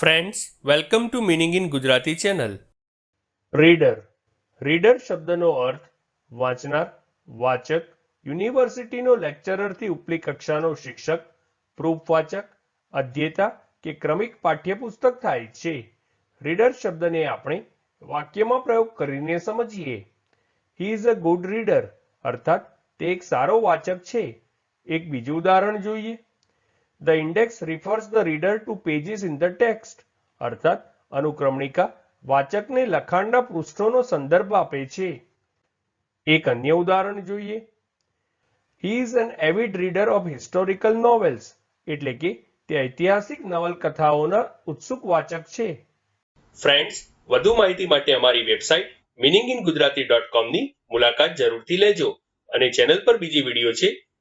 Friends welcome to meaning in Gujarati channel reader reader શબ્દનો અર્થ વાંચનાર, વાચક, યુનિવર્સિટીનો લેક્ચરરથી ઉપલી કક્ષાનો શિક્ષક પ્રૂફવાચક અધ્યેતા કે ક્રમિક પાઠ્યપુસ્તક થાય છે. રીડર શબ્દને આપણે વાક્યમાં પ્રયોગ કરીને સમજીએ. He is a good reader અર્થાત તે એક સારો વાચક છે. એક બીજું ઉદાહરણ જોઈએ. The index refers the reader to pages in the text અર્થાત, અનુક્રમણિકા વાચકને લખાણના પૃષ્ઠોનો સંદર્ભ આપે છે. એક અન્ય ઉદાહરણ જોઈએ. He is an avid reader of historical novels એટલે કે તે ઐતિહાસિક નવલકથાઓના ઉત્સુક વાચક છે. ફ્રેન્ડ્સ વધુ માહિતી માટે અમારી website meaning in Gujarati dot કોમની મુલાકાત જરૂરથી લેજો અને ચેનલ પર બીજી વીડિયો છે